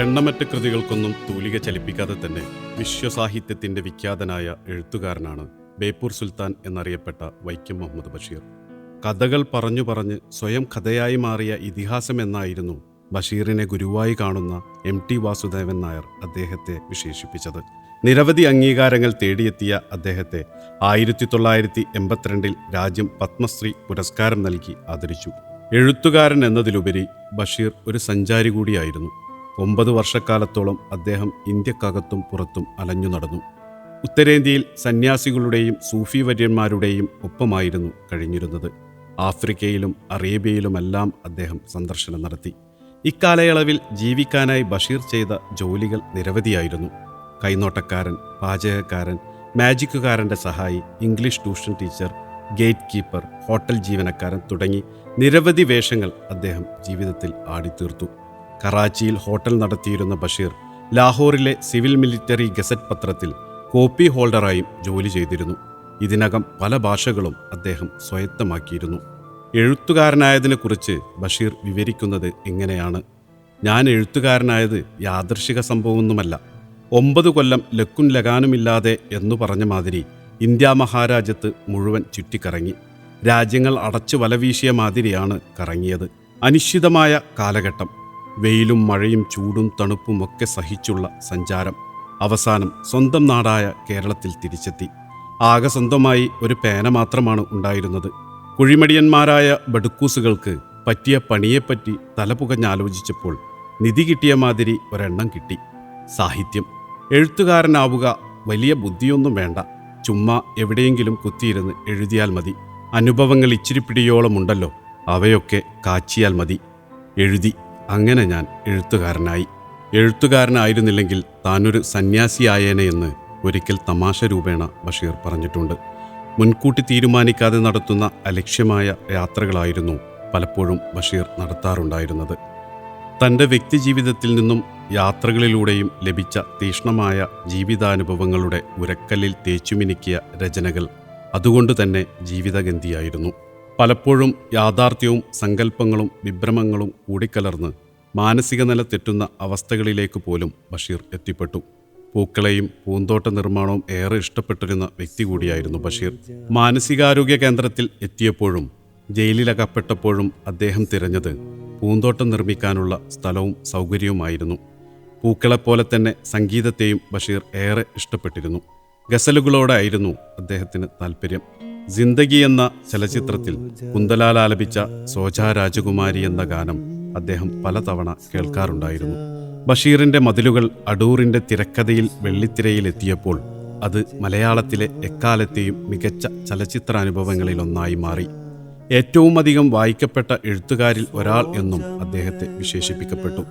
എണ്ണമറ്റ കൃതികൾക്കൊന്നും തൂലിക ചലിപ്പിക്കാതെ തന്നെ വിശ്വസാഹിത്യത്തിന്റെ വിഖ്യാതനായ എഴുത്തുകാരനാണ് ബേപ്പൂർ സുൽത്താൻ എന്നറിയപ്പെട്ട വൈക്കം മുഹമ്മദ് ബഷീർ. കഥകൾ പറഞ്ഞു പറഞ്ഞ് സ്വയം കഥയായി മാറിയ ഇതിഹാസം എന്നായിരുന്നു ബഷീറിനെ ഗുരുവായി കാണുന്ന എം ടി വാസുദേവൻ നായർ അദ്ദേഹത്തെ വിശേഷിപ്പിച്ചത്. നിരവധി അംഗീകാരങ്ങൾ തേടിയെത്തിയ അദ്ദേഹത്തെ ആയിരത്തി തൊള്ളായിരത്തി എൺപത്തിരണ്ടിൽ രാജ്യം പത്മശ്രീ പുരസ്കാരം നൽകി ആദരിച്ചു. എഴുത്തുകാരൻ എന്നതിലുപരി ബഷീർ ഒരു സഞ്ചാരി കൂടിയായിരുന്നു. ഒമ്പത് വർഷക്കാലത്തോളം അദ്ദേഹം ഇന്ത്യക്കകത്തും പുറത്തും അലഞ്ഞു നടന്നു. ഉത്തരേന്ത്യയിൽ സന്യാസികളുടെയും സൂഫി വര്യന്മാരുടെയും ഒപ്പമായിരുന്നു കഴിഞ്ഞിരുന്നത്. ആഫ്രിക്കയിലും അറേബ്യയിലുമെല്ലാം അദ്ദേഹം സന്ദർശനം നടത്തി. ഇക്കാലയളവിൽ ജീവിക്കാനായി ബഷീർ ചെയ്ത ജോലികൾ നിരവധിയായിരുന്നു. കൈനോട്ടക്കാരൻ പാചകക്കാരൻ മാജിക്കുകാരന്റെ സഹായി English tuition teacher gate keeper hotel ജീവനക്കാരൻ തുടങ്ങി നിരവധി വേഷങ്ങൾ അദ്ദേഹം ജീവിതത്തിൽ ആടിത്തീർത്തു. കറാച്ചിയിൽ ഹോട്ടൽ നടത്തിയിരുന്ന ബഷീർ ലാഹോറിലെ സിവിൽ മിലിറ്ററി ഗസറ്റ് പത്രത്തിൽ കോപ്പി ഹോൾഡറായും ജോലി ചെയ്തിരുന്നു. ഇതിനകം പല ഭാഷകളും അദ്ദേഹം സ്വായത്തമാക്കിയിരുന്നു. എഴുത്തുകാരനായതിനെക്കുറിച്ച് ബഷീർ വിവരിക്കുന്നത് ഇങ്ങനെയാണ് ഞാൻ എഴുത്തുകാരനായത് യാദൃശിക സംഭവമൊന്നുമല്ല. ഒമ്പത് കൊല്ലം ലക്കും ലഗാനുമില്ലാതെ എന്നു പറഞ്ഞ മാതിരി ഇന്ത്യ മഹാരാജ്യത്ത് മുഴുവൻ ചുറ്റിക്കറങ്ങി. രാജ്യങ്ങൾ അടച്ചു വലവീശിയ മാതിരിയാണ് കറങ്ങിയത്. അനിശ്ചിതമായ കാലഘട്ടം. വെയിലും മഴയും ചൂടും തണുപ്പും ഒക്കെ സഹിച്ചുള്ള സഞ്ചാരം അവസാനം സ്വന്തം നാടായ കേരളത്തിൽ തിരിച്ചെത്തി. ആകെ സ്വന്തമായി ഒരു പേന മാത്രമാണ് ഉണ്ടായിരുന്നത്. കുഴിമടിയന്മാരായ ബഡുക്കൂസുകൾക്ക് പറ്റിയ പണിയെപ്പറ്റി തലപുകഞ്ഞാലോചിച്ചപ്പോൾ നിധി കിട്ടിയ മാതിരി ഒരെണ്ണം കിട്ടി. സാഹിത്യം. എഴുത്തുകാരനാവുക വലിയ ബുദ്ധിയൊന്നും വേണ്ട. ചുമ്മാ എവിടെയെങ്കിലും കുത്തിയിരുന്ന് എഴുതിയാൽ മതി. അനുഭവങ്ങൾ ഇച്ചിരി പിടിയോളമുണ്ടല്ലോ. അവയൊക്കെ കാച്ചിയാൽ മതി. എഴുതി. അങ്ങനെ ഞാൻ എഴുത്തുകാരനായി. എഴുത്തുകാരനായിരുന്നില്ലെങ്കിൽ താനൊരു സന്യാസിയായേനെ എന്ന് ഒരിക്കൽ തമാശ രൂപേണ ബഷീർ പറഞ്ഞിട്ടുണ്ട്. മുൻകൂട്ടി തീരുമാനിക്കാതെ നടത്തുന്ന അലക്ഷ്യമായ യാത്രകളായിരുന്നു പലപ്പോഴും ബഷീർ നടത്താറുണ്ടായിരുന്നത്. തന്റെ വ്യക്തിജീവിതത്തിൽ നിന്നും യാത്രകളിലൂടെയും ലഭിച്ച തീഷ്ണമായ ജീവിതാനുഭവങ്ങളുടെ ഉരക്കല്ലിൽ തേച്ചുമിനുക്കിയ രചനകൾ അതുകൊണ്ട് തന്നെ ജീവിതഗന്ധിയായിരുന്നു. പലപ്പോഴും യാഥാർത്ഥ്യവും സങ്കല്പങ്ങളും വിഭ്രമങ്ങളും കൂടിക്കലർന്ന് മാനസിക നില തെറ്റുന്ന അവസ്ഥകളിലേക്ക് പോലും ബഷീർ എത്തിപ്പെട്ടു. പൂക്കളെയും പൂന്തോട്ട നിർമ്മാണവും ഏറെ ഇഷ്ടപ്പെട്ടിരുന്ന വ്യക്തി കൂടിയായിരുന്നു ബഷീർ. മാനസികാരോഗ്യ കേന്ദ്രത്തിൽ എത്തിയപ്പോഴും ജയിലിലകപ്പെട്ടപ്പോഴും അദ്ദേഹം തിരഞ്ഞത് പൂന്തോട്ടം നിർമ്മിക്കാനുള്ള സ്ഥലവും സൗകര്യവുമായിരുന്നു. പൂക്കളെപ്പോലെ തന്നെ സംഗീതത്തെയും ബഷീർ ഏറെ ഇഷ്ടപ്പെട്ടിരുന്നു. ഗസലുകളോടായിരുന്നു അദ്ദേഹത്തിന് താല്പര്യം ജിന്ദഗി എന്ന ചലച്ചിത്രത്തിൽ കുന്തലാൽ ആലപിച്ച സോജാ രാജകുമാരി എന്ന ഗാനം അദ്ദേഹം പലതവണ കേൾക്കാറുണ്ടായിരുന്നു. ബഷീറിന്റെ മതിലുകൾ അടൂറിന്റെ തിരക്കഥയിൽ വെള്ളിത്തിരയിലെത്തിയപ്പോൾ അത് മലയാളത്തിലെ എക്കാലത്തെയും മികച്ച ചലച്ചിത്രാനുഭവങ്ങളിലൊന്നായി മാറി. ഏറ്റവും അധികം വായിക്കപ്പെട്ട എഴുത്തുകാരിൽ ഒരാൾ എന്നും അദ്ദേഹത്തെ വിശേഷിപ്പിക്കപ്പെട്ടു.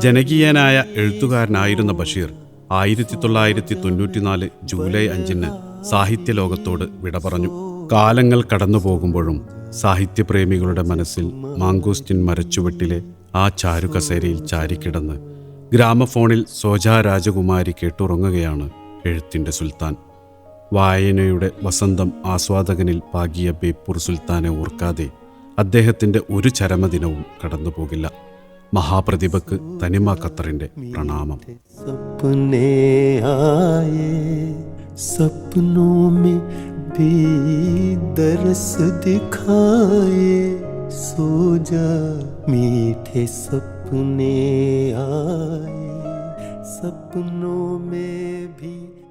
ജനകീയനായ എഴുത്തുകാരനായിരുന്ന ബഷീർ ആയിരത്തി തൊള്ളായിരത്തി തൊണ്ണൂറ്റിനാല് ജൂലൈ അഞ്ചിന് സാഹിത്യലോകത്തോട് വിട പറഞ്ഞു കാലങ്ങൾ കടന്നു പോകുമ്പോഴും സാഹിത്യപ്രേമികളുടെ മനസ്സിൽ മാങ്കോസ്റ്റിൻ മരച്ചുവെട്ടിലെ ആ ചാരു കസേരയിൽ ചാരിക്കിടന്ന് ഗ്രാമഫോണിൽ സോജ രാജകുമാരി കേട്ടുറങ്ങുകയാണ് എഴുത്തിന്റെ സുൽത്താൻ. വായനയുടെ വസന്തം ആസ്വാദകനിൽ പാകിയ ബേപ്പൂർ സുൽത്താനെ ഓർക്കാതെ അദ്ദേഹത്തിന്റെ ഒരു ചരമദിനവും കടന്നുപോകില്ല. മഹാപ്രതിഭക്ക് തനിമ ഖത്തറിന്റെ പ്രണാമം. भी दरस दिखाए सो जा मीठे सपने आए। सपनों में भी